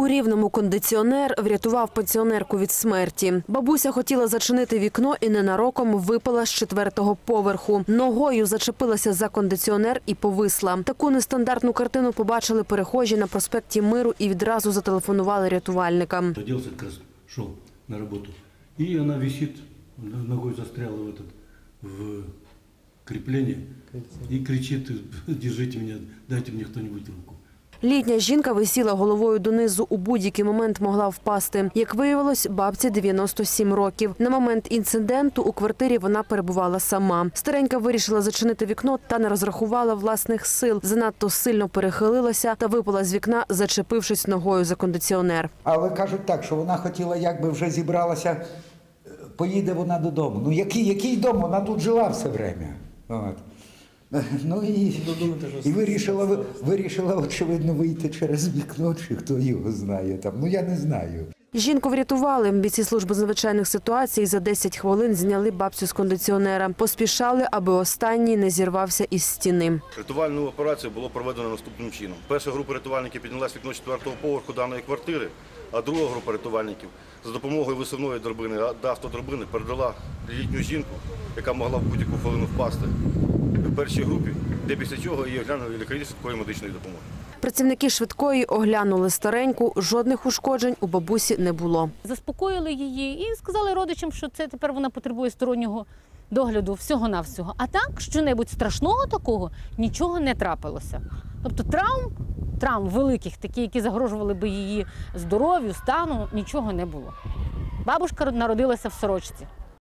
У рівному кондиціонер врятував пенсіонерку від смерті. Бабуся хотіла зачинити вікно і ненароком випала з четвертого поверху. Ногою зачепилася за кондиціонер і повисла. Таку нестандартну картину побачили перехожі на проспекті Миру і відразу зателефонували рятувальникам. Оделся, как раз на работу. И она висит, ногой застряла в этот, в крепление и кричит, держите меня, дайте мне кто-нибудь руку. Літня жінка висіла головою донизу у будь-який момент могла впасти. Як виявилось, бабці 97 років. На момент інциденту у квартирі вона перебувала сама. Старенька вирішила зачинити вікно та не розрахувала власних сил. Занадто сильно перехилилася та випала з вікна, зачепившись ногою за кондиціонер. Але кажуть так, що вона хотіла, якби вже зібралася, е, поїде вона додому. Ну який, який дом? Вона тут жила все время. От. Ну і, і вирішила, ви- вирішила, очевидно, вийти через вікно, чи хто його знає там. Ну я не знаю. Жінку врятували. Бійці служби з надзвичайних ситуацій за 10 хвилин зняли бабцю з кондиціонера. Поспішали, аби останній не зірвався із стіни. Рятувальну операцію було проведено наступним чином. Перша група рятувальників піднялась в вікно четвертого поверху даної квартири, а друга група рятувальників за допомогою висувної драбини до автодрабини передала літню жінку, яка могла в будь-яку хвилину впасти, в першій групі, де після чого її оглянули лікарі швидкої медичної допомоги. Працівники швидкої оглянули стареньку. Жодних ушкоджень у бабусі не було. заспокоїли її і сказали родичам, що це тепер вона потребує стороннього догляду всього-навсього. А так, що-небудь страшного такого нічого не трапилося. Тобто травм, травм великих, такі, які загрожували би її здоров'ю, стану, нічого не було. Бабушка народилася в сорочці.